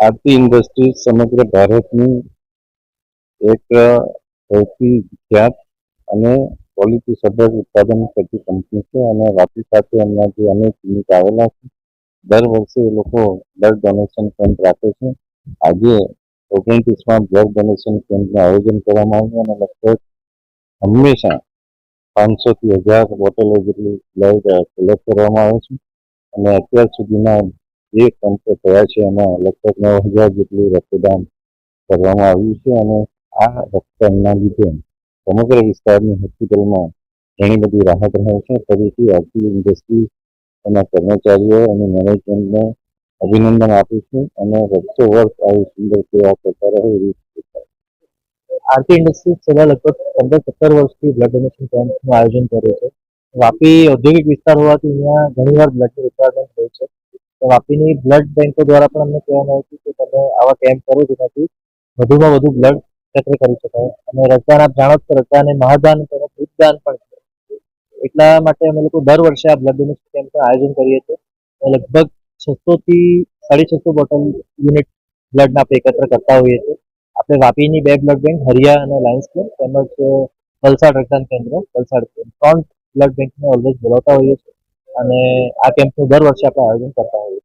આરતી industries સમગ્ર ભારતની એક, સૌથી વિખ્યાત અને ક્વોલિટી સભર ઉત્પાદન કરતી કંપની છે અને વાપી સાથે એમના જે અનેક યુનિટ આવેલા છે. દર વર્ષે એ લોકો બ્લડ ડોનેશન કેમ્પ રાખે છે. આજે ઓગણત્રીસમાં બ્લડ ડોનેશન કેમ્પનું આયોજન કરવામાં આવ્યું અને લગભગ હંમેશા પાંચસોથી હજાર બોટલો જેટલી બ્લડ કલેક્ટ કરવામાં આવે છે. અને અત્યાર સુધીના જે કેમ્પો થયા છે અને લગભગ નવ હજાર જેટલું રક્તદાન કરવામાં આવ્યું છે અને આ રક્તદાનના લીધે સમગ્ર વિસ્તારની હોસ્પિટલમાં ઘણી બધી રાહત રહે છે. ફરીથી આરતી ઇન્ડસ્ટ્રી એના કર્મચારીઓ અને મેનેજમેન્ટને અભિનંદન આપું છું અને વર્ષો વર્ષ આવી સુંદર સેવા કરતા રહે એવી આરતી ઇન્ડસ્ટ્રીઝ છેલ્લા લગભગ પંદર સત્તર વર્ષથી બ્લડ ડોનેશન કેમ્પનું આયોજન કરે છે. વાપી ઔદ્યોગિક વિસ્તાર હોવાથી અહીંયા ઘણીવાર બ્લડની રિક્વાયરમેન્ટ હોય છે. વાપીની બ્લડ બેંકો દ્વારા પણ અમને કહેવામાં આવ્યું કે તમે આવા કેમ્પ કરો જેનાથી વધુમાં વધુ બ્લડ એકત્ર કરી શકાય. અને રક્તદાન આપ જાણો છો રક્તદાન એ મહાદાન અને દૂધદાન પણ છે. એટલા માટે અમે લોકો દર વર્ષે આ બ્લડ ડોનેશન કેમ્પનું આયોજન કરીએ છીએ. લગભગ છસો થી સાડી છસો બોટલ યુનિટ બ્લડના આપણે એકત્ર કરતા હોઈએ છીએ. આપણે વાપીની બે બ્લડ બેંક હરિયા અને લાયન્સ ક્લબ તેમજ વલસાડ રક્તદાન કેન્દ્ર વલસાડ ત્રણ બ્લડ બેંકને ઓલવેઝ બોલાવતા હોઈએ છીએ. અને આ કેમ્પનું દર વર્ષે આપણે આયોજન કરતા હોઈએ